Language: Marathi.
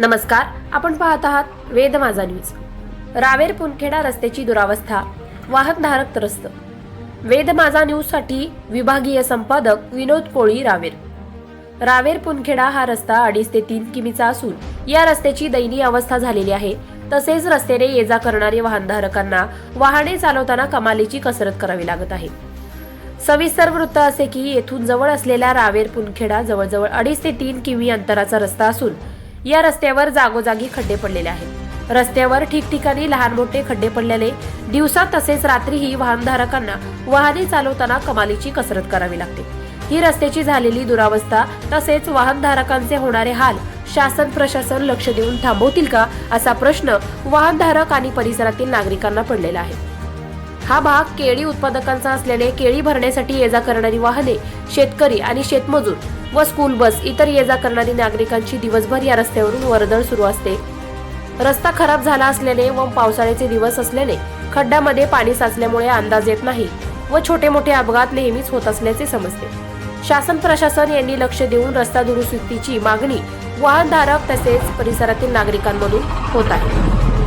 नमस्कार आपण पाहत आहात वेद माझा न्यूज. रावेर पुनखेडा रस्त्याची दुरावस्था वाहनधारक त्रस्त. वेद माझा न्यूजसाठी विभागीय संपादक विनोद कोळी रावेर. रावेर पुनखेडा हा रस्ता अडीच ते तीन किमीचा असून या रस्त्याची दयनीय अवस्था झालेली आहे. तसेच रस्त्याने ये जा करणारे वाहनधारकांना वाहने चालवताना कमालीची कसरत करावी लागत आहे. सविस्तर वृत्त असे की येथून जवळ असलेला रावेर पुनखेडा जवळजवळ अडीच ते तीन किमी अंतराचा रस्ता असून या रस्त्यावर जागोजागी खड्डे पडलेले आहेत. रस्त्यावर ठिकठिकाणी लहान मोठे खड्डे पडल्याने दिवसा तसेच रात्रीही वाहनधारकांना वाहने चालवताना कमालीची कसरत करावी लागते. ही रस्त्याची झालेली दुरावस्था तसेच वाहनधारकांचे होणारे हाल शासन प्रशासन लक्ष देऊन थांबवतील का असा प्रश्न वाहनधारक आणि परिसरातील नागरिकांना पडलेला आहे. हा भाग केळी उत्पादकांचा असल्याने केळी भरण्यासाठी ये जा करणारी वाहने शेतकरी आणि शेतमजूर व स्कूल बस इतर ये जा करणारी नागरिकांची दिवसभर या रस्त्यावरून वर्दळ सुरू असते. रस्ता खराब झाला असल्याने व पावसाळ्याचे दिवस असल्याने खड्ड्यामध्ये पाणी साचल्यामुळे अंदाज येत नाही व छोटे मोठे अपघात नेहमीच होत असल्याचे समजते. शासन प्रशासन यांनी लक्ष देऊन रस्ता दुरुस्तीची मागणी वाहनधारक तसेच परिसरातील नागरिकांमधून होत आहे.